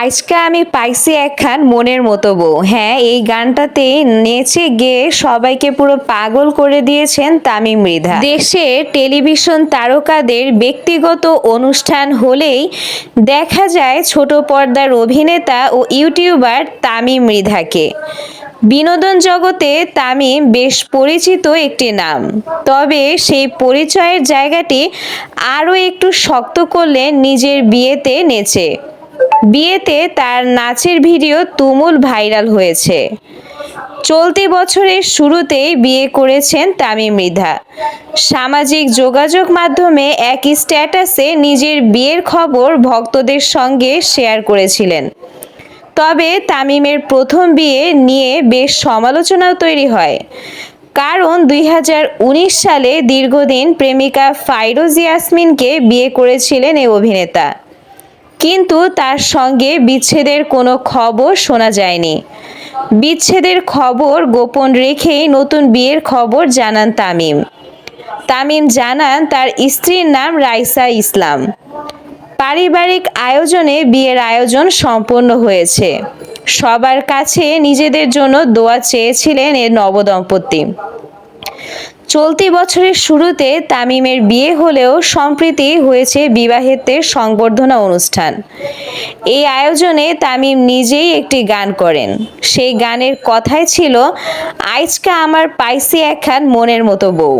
আজকে আমি পাইছি একখান মনের মতো বউ। হ্যাঁ এই গানটাতে নেচে গেয়ে সবাইকে পুরো পাগল করে দিয়েছেন তামিম মৃধা। দেশের টেলিভিশন তারকাদের ব্যক্তিগত অনুষ্ঠান হলেই দেখা যায় ছোট পর্দার অভিনেতা ও ইউটিউবার তামিম মৃধাকে। বিনোদন জগতে তামিম বেশ পরিচিত একটি নাম। তবে সেই পরিচয়ের জায়গাটি আরও একটু শক্ত করলেন নিজের বিয়েতে নেচে। বিয়েতে তার নাচের ভিডিও তুমুল ভাইরাল হয়েছে। চলতি বছরের শুরুতেই বিয়ে করেছেন তামিম মৃধা সামাজিক যোগাযোগ মাধ্যমে এক স্ট্যাটাসে নিজের বিয়ের খবর ভক্তদের সঙ্গে শেয়ার করেছিলেন। তবে তামিমের প্রথম বিয়ে নিয়ে বেশ সমালোচনাও তৈরি হয়। কারণ দুই হাজার উনিশ সালে দীর্ঘদিন প্রেমিকা ফাইরোজ ইয়াসমিনকে বিয়ে করেছিলেন এই অভিনেতা। কিন্তু তার সঙ্গে বিচ্ছেদের কোনো খবর শোনা যায়নি। বিচ্ছেদের খবর গোপন রেখেই নতুন বিয়ের খবর জানান তামিম। তামিম জানান তার স্ত্রীর নাম রাইসা ইসলাম। পারিবারিক আয়োজনে বিয়ের আয়োজন সম্পন্ন হয়েছে। সবার কাছে নিজেদের জন্য দোয়া চেয়েছিলেন এর নবদম্পতি। চলতি বছরের শুরুতে তামিমের বিয়ে হলেও সম্প্রীতি হয়েছে বিবাহিতের সংবর্ধনা অনুষ্ঠান। এই আয়োজনে তামিম নিজেই একটি গান করেন। সেই গানের কথাই ছিল আজকা আমার পাইসি একখান মনের মতো বউ।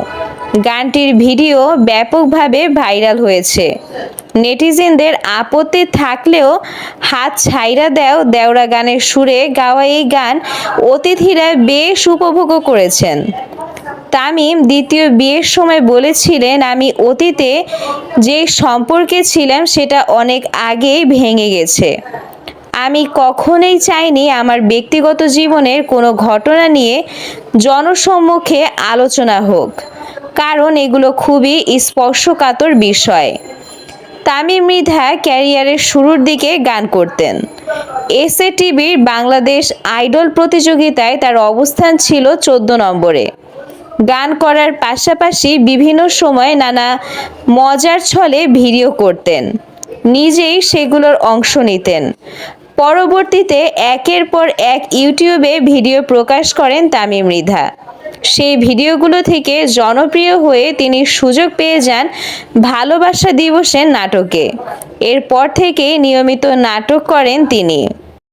গানটির ভিডিও ব্যাপকভাবে ভাইরাল হয়েছে। নেটিজেনদের আপত্তি থাকলেও হাত ছাইরা দেও দেওরা গানের সুরে গাওয়া এই গান অতিথিরা বেশ উপভোগও করেছেন। তামিম দ্বিতীয় বিয়ের সময় বলেছিলেন, আমি অতীতে যে সম্পর্কে ছিলাম সেটা অনেক আগেই ভেঙে গেছে। আমি কখনোই চাইনি আমার ব্যক্তিগত জীবনের কোনো ঘটনা নিয়ে জনসম্মুখে আলোচনা হোক, কারণ এগুলো খুবই স্পর্শকাতর বিষয়। তামিম মৃধা ক্যারিয়ারের শুরুর দিকে গান করতেন। এসএ টিভির বাংলাদেশ আইডল প্রতিযোগিতায় তার অবস্থান ছিল চোদ্দ নম্বরে। গান করার পাশাপাশি বিভিন্ন সময় নানা মজার ছলে ভিডিও করতেন। নিজেই সেগুলোর অংশ নিতেন। পরবর্তীতে একের পর এক ইউটিউবে ভিডিও প্রকাশ করেন তামিম মৃধা সেই ভিডিওগুলো থেকে জনপ্রিয় হয়ে তিনি সুযোগ পেয়ে যান ভালোবাসা দিবসের নাটকে। এরপর থেকে নিয়মিত নাটক করেন তিনি।